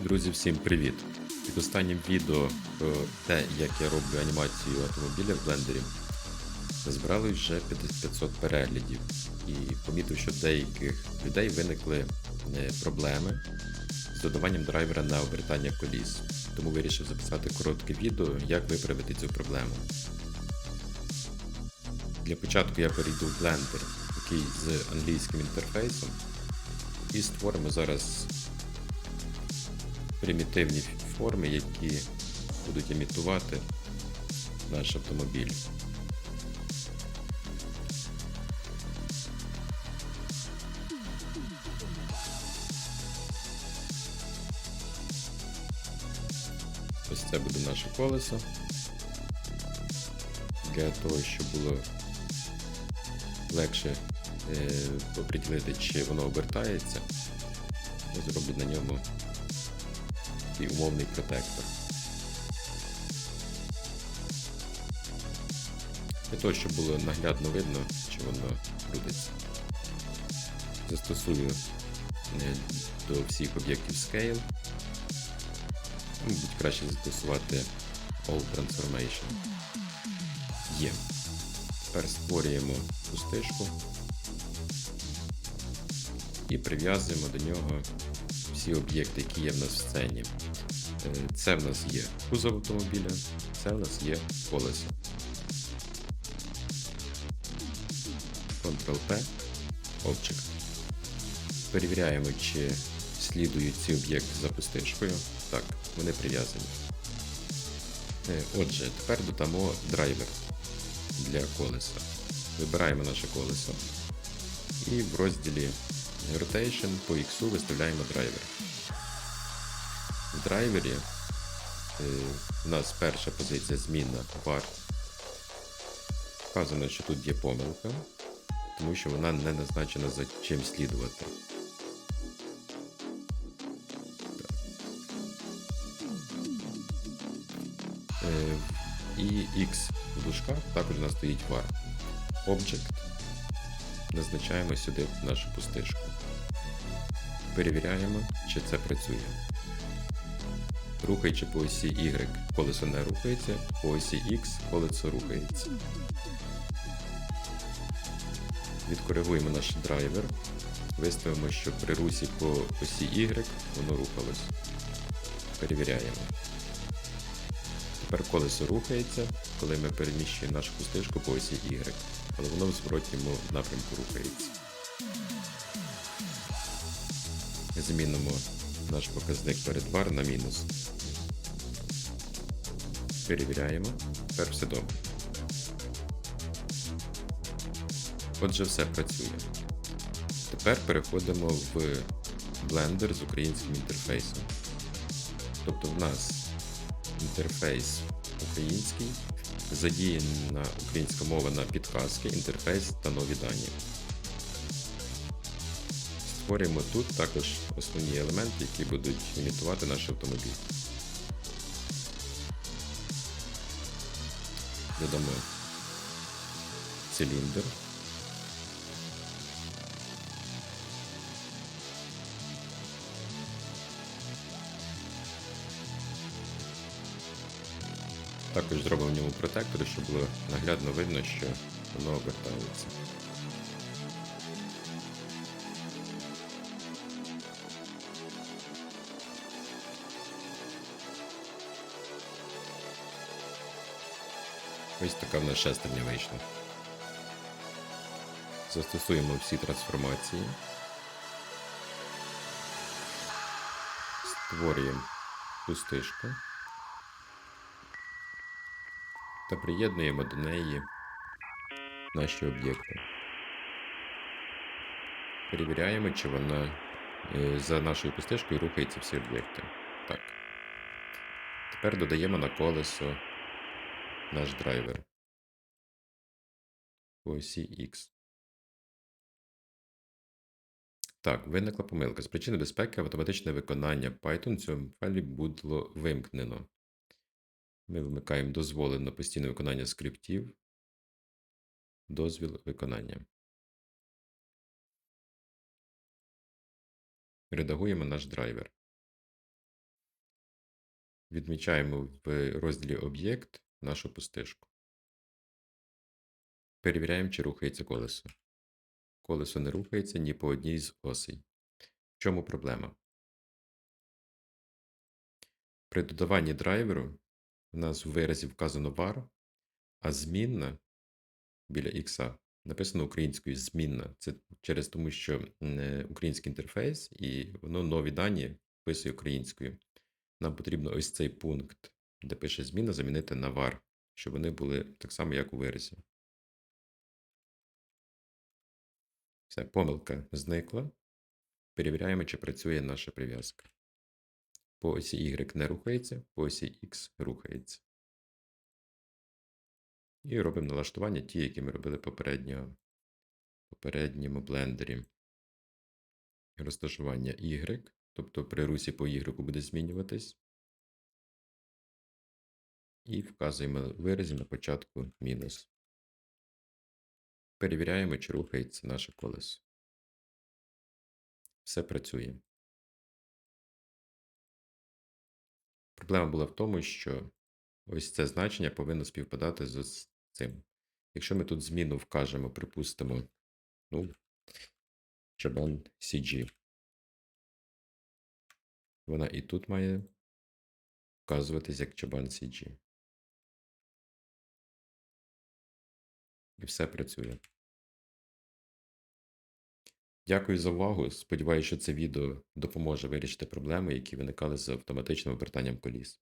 Друзі, всім привіт! Під останнім відео про те, як я роблю анімацію автомобіля в блендері, збирали вже 500 переглядів і помітив, що деяких людей виникли е, проблеми з додаванням драйвера на обертання коліс. Тому вирішив записати коротке відео, як виправити цю проблему. Для початку я перейду в блендер, який з англійським інтерфейсом, і створимо зараз примітивні форми, які будуть імітувати наш автомобіль. Ось це буде наше колесо. Для того, щоб було легше е, оприділити, чи воно обертається, зроблю на ньому такий умовний протектор. Для того, щоб було наглядно видно, чи воно крутиться. Застосую е, до всіх об'єктів Scale. Мабуть, краще застосувати All Transformation. Є. Тепер створюємо пустишку і прив'язуємо до нього всі об'єкти, які є в нас в сцені. Е, Це в нас є кузов автомобіля, це в нас є колесо. Ctrl-P, Object. Перевіряємо, чи слідують ці об'єкти за пустишкою. Так, вони прив'язані. Е, Отже, тепер додамо драйвер для колеса. Вибираємо наше колесо і в розділі Rotation по X виставляємо драйвер. В драйвері е, у нас перша позиція змінна var. Вказано, що тут є помилка, тому що вона не назначена за чим слідувати. Е, І X в дужках також у нас стоїть var. Object. Назначаємо сюди нашу пустишку. Перевіряємо, чи це працює. Рухаючи по осі Y, колесо не рухається, по осі X колесо рухається. Відкоригуємо наш драйвер. Виставимо, що при русі по осі Y воно рухалось. Перевіряємо. Тепер колесо рухається, коли ми переміщуємо нашу пустишку по осі Y, але воно в зворотньому напрямку рухається. Змінимо наш показник перед var на мінус. Перевіряємо. Тепер все добре. Отже, все працює. Тепер переходимо в Blender з українським інтерфейсом. Тобто в нас інтерфейс український, задіяна українська мова на підказки, інтерфейс та нові дані. Створюємо тут також основні елементи, які будуть імітувати наш автомобіль. Додамо циліндр. Також зробимо в ньому протектори, щоб було наглядно видно, що воно обертається. Ось така в нас шестерня вийшла. Застосуємо всі трансформації. Створюємо пустишку та приєднуємо до неї наші об'єкти. Перевіряємо, чи вона е, за нашою пустишкою рухаються всі об'єкти. Так. Тепер додаємо на колесо наш драйвер. По осі X. Так, виникла помилка. З причини безпеки автоматичне виконання Python в цьому файлі було вимкнено. Ми вимикаємо дозволено постійне виконання скриптів. Дозвіл виконання. Редагуємо наш драйвер. відмічаємо в розділі Об'єкт нашу пустишку. Перевіряємо, чи рухається колесо. Колесо не рухається ні по одній з осей. В чому проблема? При додаванні драйверу у нас в виразі вказано var, а змінна біля x написано українською змінна. Це через тому, що е, український інтерфейс і воно нові дані вписує українською. Нам потрібно ось цей пункт, де пише зміна, замінити на var, щоб вони були так само, як у виразі. Все, помилка зникла. Перевіряємо, чи працює наша прив'язка. По осі Y не рухається, по осі X рухається. І робимо налаштування ті, які ми робили попередньо, в попередньому блендері. Розташування Y, тобто при русі по Y буде змінюватись. І вказуємо в виразі на початку мінус. Перевіряємо, чи рухається наше колесо. Все працює. Проблема була в тому, що ось це значення повинно співпадати з цим. Якщо ми тут зміну вкажемо, припустимо, ну, чабан CG. Вона і тут має вказуватись як чабан CG. І все працює. Дякую за увагу. Сподіваюся, що це відео допоможе вирішити проблеми, які виникали з автоматичним обертанням коліс.